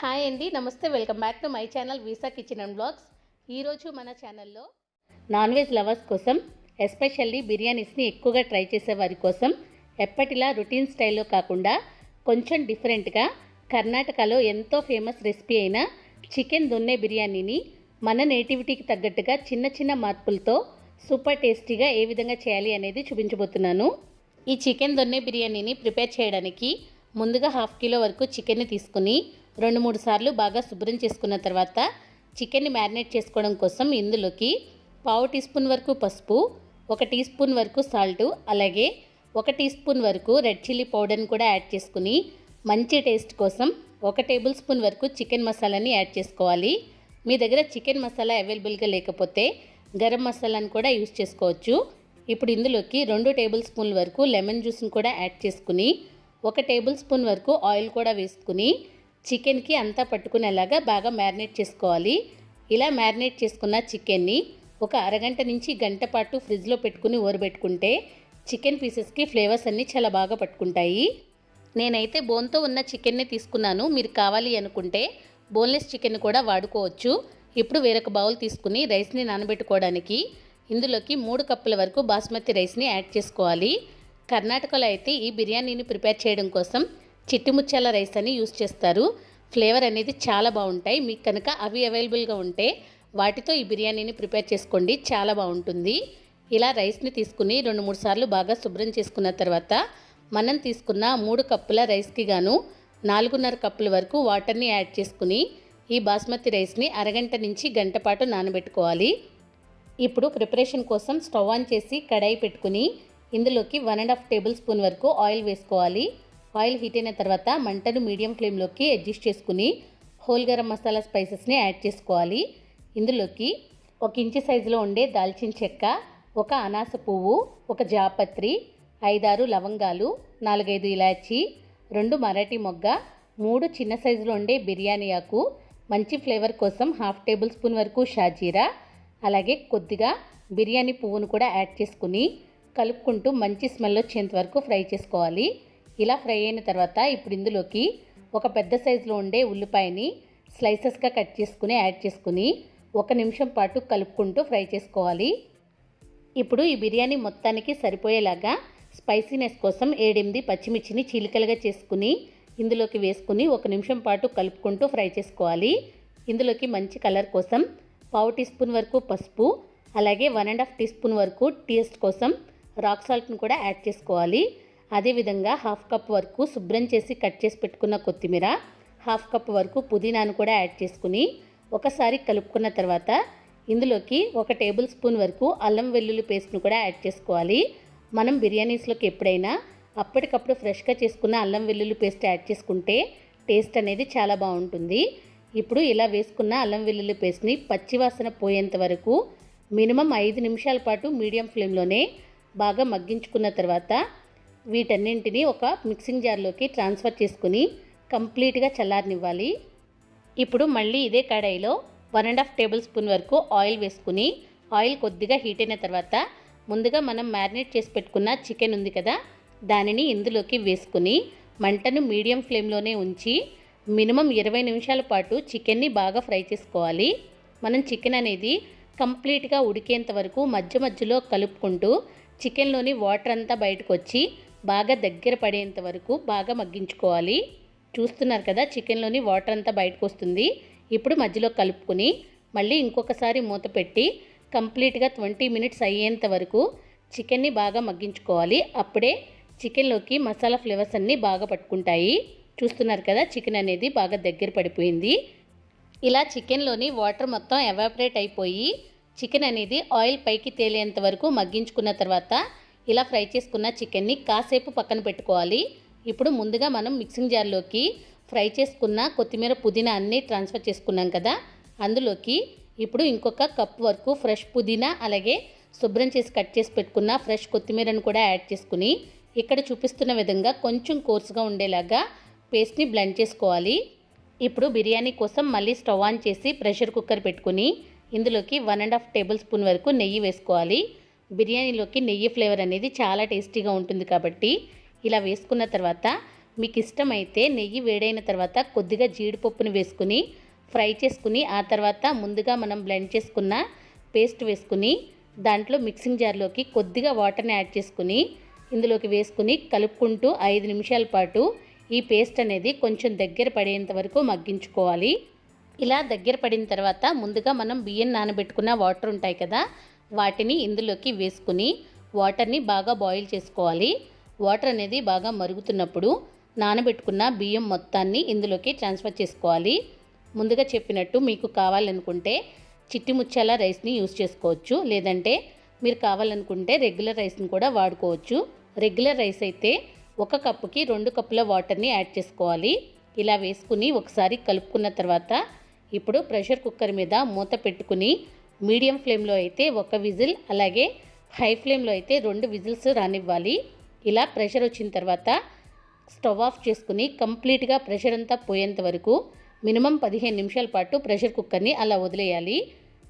Hi అండి నమస్తే. Welcome back to my channel visa kitchen and blogs. ఈరోజు మన ఛానల్లో నాన్ వెజ్ లవర్స్ కోసం ఎస్పెషల్లీ బిర్యానీస్ని ఎక్కువగా ట్రై చేసే వారి కోసం ఎప్పటిలా రొటీన్ స్టైల్లో కాకుండా కొంచెం డిఫరెంట్గా కర్ణాటకలో ఎంతో ఫేమస్ రెసిపీ అయిన చికెన్ దొన్నె బిర్యానీని మన నేటివిటీకి తగ్గట్టుగా చిన్న చిన్న మార్పులతో సూపర్ టేస్టీగా ఏ విధంగా చేయాలి అనేది చూపించబోతున్నాను. ఈ చికెన్ దొన్నె బిర్యానీని ప్రిపేర్ చేయడానికి ముందుగా హాఫ్ కిలో వరకు చికెన్ని తీసుకుని రెండు మూడు సార్లు బాగా శుభ్రం చేసుకున్న తర్వాత చికెన్ని మ్యారినేట్ చేసుకోవడం కోసం ఇందులోకి పావు టీ స్పూన్ వరకు పసుపు ఒక టీ స్పూన్ వరకు సాల్ట్ అలాగే ఒక టీ స్పూన్ వరకు రెడ్ చిల్లీ పౌడర్ని కూడా యాడ్ చేసుకుని మంచి టేస్ట్ కోసం ఒక టేబుల్ స్పూన్ వరకు చికెన్ మసాలాని యాడ్ చేసుకోవాలి. మీ దగ్గర చికెన్ మసాలా అవైలబుల్గా లేకపోతే గరం మసాలాని కూడా యూస్ చేసుకోవచ్చు. ఇప్పుడు ఇందులోకి రెండు టేబుల్ స్పూన్ల వరకు లెమన్ జ్యూస్ని కూడా యాడ్ చేసుకుని ఒక టేబుల్ స్పూన్ వరకు ఆయిల్ కూడా వేసుకుని చికెన్కి అంతా పట్టుకునేలాగా బాగా మ్యారినేట్ చేసుకోవాలి. ఇలా మ్యారినేట్ చేసుకున్న చికెన్ని ఒక అరగంట నుంచి గంట పాటు ఫ్రిడ్జ్లో పెట్టుకుని ఊరబెట్టుకుంటే చికెన్ పీసెస్కి ఫ్లేవర్స్ అన్నీ చాలా బాగా పట్టుకుంటాయి. నేనైతే బోన్తో ఉన్న చికెన్ని తీసుకున్నాను. మీరు కావాలి అనుకుంటే బోన్లెస్ చికెన్ కూడా వాడుకోవచ్చు. ఇప్పుడు వేరొక బౌల్ తీసుకుని రైస్ని నానబెట్టుకోవడానికి ఇందులోకి మూడు కప్పుల వరకు బాస్మతి రైస్ని యాడ్ చేసుకోవాలి. కర్ణాటకలో అయితే ఈ బిర్యానీని ప్రిపేర్ చేయడం కోసం చిట్టి ముత్యాల రైస్ అని యూస్ చేస్తారు. ఫ్లేవర్ అనేది చాలా బాగుంటాయి. మీకు కనుక అవి అవైలబుల్గా ఉంటే వాటితో ఈ బిర్యానీని ప్రిపేర్ చేసుకోండి. చాలా బాగుంటుంది. ఇలా రైస్ని తీసుకుని రెండు మూడు సార్లు బాగా శుభ్రం చేసుకున్న తర్వాత మనం తీసుకున్న మూడు కప్పుల రైస్కి గాను నాలుగున్నర కప్పుల వరకు వాటర్ని యాడ్ చేసుకుని ఈ బాస్మతి రైస్ని అరగంట నుంచి గంట పాటు నానబెట్టుకోవాలి. ఇప్పుడు ప్రిపరేషన్ కోసం స్టవ్ ఆన్ చేసి కడాయి పెట్టుకుని ఇందులోకి one and half tablespoon వరకు ఆయిల్ వేసుకోవాలి. ఆయిల్ హీట్ అయిన తర్వాత మంటను మీడియం ఫ్లేమ్లోకి అడ్జస్ట్ చేసుకుని హోల్ గరం మసాలా స్పైసెస్ని యాడ్ చేసుకోవాలి. ఇందులోకి ఒక ఇంచు సైజులో ఉండే దాల్చిన చెక్క ఒక అనాస పువ్వు ఒక జాపత్రి ఐదారు లవంగాలు నాలుగైదు ఇలాచి రెండు మరాఠీ మొగ్గ మూడు చిన్న సైజులో ఉండే బిర్యానీ ఆకు మంచి ఫ్లేవర్ కోసం హాఫ్ టేబుల్ స్పూన్ వరకు షాజీరా అలాగే కొద్దిగా బిర్యానీ పువ్వును కూడా యాడ్ చేసుకుని కలుపుకుంటూ మంచి స్మెల్ వచ్చేంత వరకు ఫ్రై చేసుకోవాలి. ఇలా ఫ్రై అయిన తర్వాత ఇప్పుడు ఇందులోకి ఒక పెద్ద సైజులో ఉండే ఉల్లిపాయని స్లైసెస్గా కట్ చేసుకుని యాడ్ చేసుకుని ఒక నిమిషం పాటు కలుపుకుంటూ ఫ్రై చేసుకోవాలి. ఇప్పుడు ఈ బిర్యానీ మొత్తానికి సరిపోయేలాగా స్పైసీనెస్ కోసం ఏడెనిమిది పచ్చిమిర్చిని చీలికలుగా చేసుకుని ఇందులోకి వేసుకుని ఒక నిమిషం పాటు కలుపుకుంటూ ఫ్రై చేసుకోవాలి. ఇందులోకి మంచి కలర్ కోసం పావు టీ స్పూన్ వరకు పసుపు అలాగే one and half teaspoon వరకు టేస్ట్ కోసం రాక్ సాల్ట్ని కూడా యాడ్ చేసుకోవాలి. అదేవిధంగా హాఫ్ కప్ వరకు శుభ్రం చేసి కట్ చేసి పెట్టుకున్న కొత్తిమీర హాఫ్ కప్ వరకు పుదీనాను కూడా యాడ్ చేసుకుని ఒకసారి కలుపుకున్న తర్వాత ఇందులోకి ఒక టేబుల్ స్పూన్ వరకు అల్లం వెల్లుల్లి పేస్ట్ను కూడా యాడ్ చేసుకోవాలి. మనం బిర్యానీస్లోకి ఎప్పుడైనా అప్పటికప్పుడు ఫ్రెష్గా చేసుకున్న అల్లం వెల్లుల్లి పేస్ట్ యాడ్ చేసుకుంటే టేస్ట్ అనేది చాలా బాగుంటుంది. ఇప్పుడు ఇలా వేసుకున్న అల్లం వెల్లుల్లి పేస్ట్ని పచ్చివాసన పోయేంత వరకు మినిమం ఐదు నిమిషాల పాటు మీడియం ఫ్లేమ్లోనే బాగా మగ్గించుకున్న తర్వాత వీటన్నింటినీ ఒక మిక్సింగ్ జార్లోకి ట్రాన్స్ఫర్ చేసుకుని కంప్లీట్గా చల్లారనివ్వాలి. ఇప్పుడు మళ్ళీ ఇదే కడాయిలో one and half tablespoon వరకు ఆయిల్ వేసుకుని ఆయిల్ కొద్దిగా హీట్ అయిన తర్వాత ముందుగా మనం మ్యారినేట్ చేసి పెట్టుకున్న చికెన్ ఉంది కదా దానిని ఇందులోకి వేసుకుని మంటను మీడియం ఫ్లేమ్లోనే ఉంచి మినిమం ఇరవై నిమిషాల పాటు చికెన్ని బాగా ఫ్రై చేసుకోవాలి. మనం చికెన్ అనేది కంప్లీట్గా ఉడికేంత వరకు మధ్య మధ్యలో కలుపుకుంటూ చికెన్లోని వాటర్ అంతా బయటకు వచ్చి బాగా దగ్గర పడేంత వరకు బాగా మగ్గించుకోవాలి. చూస్తున్నారు కదా చికెన్లోని వాటర్ అంతా బయటకు వస్తుంది ఇప్పుడు మధ్యలో కలుపుకుని మళ్ళీ ఇంకొకసారి మూత పెట్టి కంప్లీట్గా ట్వంటీ మినిట్స్ అయ్యేంత వరకు చికెన్ని బాగా మగ్గించుకోవాలి. అప్పుడే చికెన్లోకి మసాలా ఫ్లేవర్స్ అన్నీ బాగా పట్టుకుంటాయి. చూస్తున్నారు కదా చికెన్ అనేది బాగా దగ్గర పడిపోయింది. ఇలా చికెన్లోని వాటర్ మొత్తం ఎవాపరేట్ అయిపోయి చికెన్ అనేది ఆయిల్ పైకి తేలేంత వరకు మగ్గించుకున్న తర్వాత ఇలా ఫ్రై చేసుకున్న చికెన్ని కాసేపు పక్కన పెట్టుకోవాలి. ఇప్పుడు ముందుగా మనం మిక్సింగ్ జార్లోకి ఫ్రై చేసుకున్న కొత్తిమీర పుదీనా అన్నీ ట్రాన్స్ఫర్ చేసుకున్నాం కదా. అందులోకి ఇప్పుడు ఇంకొక కప్ వరకు ఫ్రెష్ పుదీనా అలాగే శుభ్రం చేసి కట్ చేసి పెట్టుకున్న ఫ్రెష్ కొత్తిమీరను కూడా యాడ్ చేసుకుని ఇక్కడ చూపిస్తున్న విధంగా కొంచెం కోర్సుగా ఉండేలాగా పేస్ట్ని బ్లెండ్ చేసుకోవాలి. ఇప్పుడు బిర్యానీ కోసం మళ్ళీ స్టవ్ ఆన్ చేసి ప్రెషర్ కుక్కర్ పెట్టుకుని ఇందులోకి one and half tablespoon వరకు నెయ్యి వేసుకోవాలి. బిర్యానీలోకి నెయ్యి ఫ్లేవర్ అనేది చాలా టేస్టీగా ఉంటుంది కాబట్టి ఇలా వేసుకున్న తర్వాత మీకు ఇష్టమైతే నెయ్యి వేడైన తర్వాత కొద్దిగా జీడిపప్పుని వేసుకుని ఫ్రై చేసుకుని ఆ తర్వాత ముందుగా మనం బ్లెండ్ చేసుకున్న పేస్ట్ వేసుకుని దాంట్లో మిక్సింగ్ జార్లోకి కొద్దిగా వాటర్ని యాడ్ చేసుకుని ఇందులోకి వేసుకుని కలుపుకుంటూ ఐదు నిమిషాల పాటు ఈ పేస్ట్ అనేది కొంచెం దగ్గర పడేంత వరకు మగ్గించుకోవాలి. ఇలా దగ్గర పడిన తర్వాత ముందుగా మనం బియ్యం నానబెట్టుకున్న వాటర్ ఉంటాయి కదా వాటిని ఇందులోకి వేసుకుని వాటర్ని బాగా బాయిల్ చేసుకోవాలి. వాటర్ అనేది బాగా మరుగుతున్నప్పుడు నానబెట్టుకున్న బియ్యం మొత్తాన్ని ఇందులోకి ట్రాన్స్ఫర్ చేసుకోవాలి. ముందుగా చెప్పినట్టు మీకు కావాలనుకుంటే చిట్టి ముచ్చాల రైస్ని యూస్ చేసుకోవచ్చు. లేదంటే మీరు కావాలనుకుంటే రెగ్యులర్ రైస్ని కూడా వాడుకోవచ్చు. రెగ్యులర్ రైస్ అయితే ఒక కప్పుకి రెండు కప్పుల వాటర్ని యాడ్ చేసుకోవాలి. ఇలా వేసుకుని ఒకసారి కలుపుకున్న తర్వాత ఇప్పుడు ప్రెషర్ కుక్కర్ మీద మూత పెట్టుకుని మీడియం ఫ్లేమ్లో అయితే ఒక విజిల్ అలాగే హై ఫ్లేమ్లో అయితే రెండు విజిల్స్ రానివ్వాలి. ఇలా ప్రెషర్ వచ్చిన తర్వాత స్టవ్ ఆఫ్ చేసుకుని కంప్లీట్గా ప్రెషర్ అంతా పోయేంత వరకు మినిమం పదిహేను నిమిషాల పాటు ప్రెషర్ కుక్కర్ని అలా వదిలేయాలి.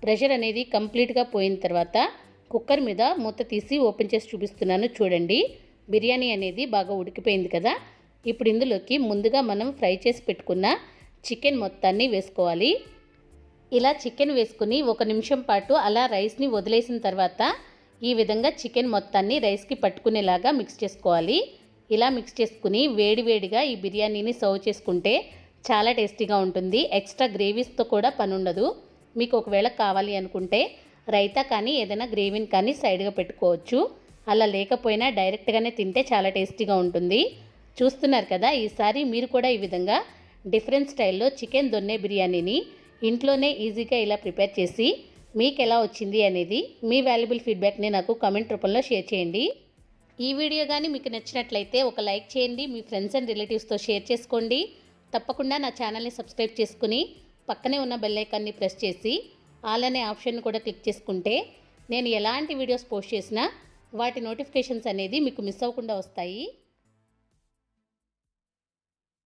ప్రెషర్ అనేది కంప్లీట్గా పోయిన తర్వాత కుక్కర్ మీద మూత తీసి ఓపెన్ చేసి చూపిస్తున్నాను చూడండి. బిర్యానీ అనేది బాగా ఉడికిపోయింది కదా. ఇప్పుడు ఇందులోకి ముందుగా మనం ఫ్రై చేసి పెట్టుకున్న చికెన్ మొత్తాన్ని వేసుకోవాలి. ఇలా చికెన్ వేసుకుని ఒక నిమిషం పాటు అలా రైస్ని వదిలేసిన తర్వాత ఈ విధంగా చికెన్ మొత్తాన్ని రైస్కి పట్టుకునేలాగా మిక్స్ చేసుకోవాలి. ఇలా మిక్స్ చేసుకుని వేడివేడిగా ఈ బిర్యానీని సర్వ్ చేసుకుంటే చాలా టేస్టీగా ఉంటుంది. ఎక్స్ట్రా గ్రేవీస్తో కూడా పని ఉండదు. మీకు ఒకవేళ కావాలి అనుకుంటే రైతా కానీ ఏదైనా గ్రేవీని కానీ సైడ్గా పెట్టుకోవచ్చు. అలా లేకపోయినా డైరెక్ట్గానే తింటే చాలా టేస్టీగా ఉంటుంది. చూస్తున్నారు కదా ఈసారి మీరు కూడా ఈ విధంగా డిఫరెంట్ స్టైల్లో చికెన్ దొన్నే బిర్యానీని ఇంట్లోనే ఈజీగా ఇలా ప్రిపేర్ చేసి మీకు ఎలా వచ్చింది అనేది మీ వాల్యుబుల్ ఫీడ్బ్యాక్ని నాకు కామెంట్ రూపంలో షేర్ చేయండి. ఈ వీడియో కానీ మీకు నచ్చినట్లయితే ఒక లైక్ చేయండి మీ ఫ్రెండ్స్ అండ్ రిలేటివ్స్తో షేర్ చేసుకోండి. తప్పకుండా నా ఛానల్ని సబ్స్క్రైబ్ చేసుకుని పక్కనే ఉన్న బెల్లైకాన్ని ప్రెస్ చేసి ఆల్ అనే ఆప్షన్ కూడా క్లిక్ చేసుకుంటే నేను ఎలాంటి వీడియోస్ పోస్ట్ చేసినా వాటి నోటిఫికేషన్స్ అనేది మీకు మిస్ అవ్వకుండా వస్తాయి.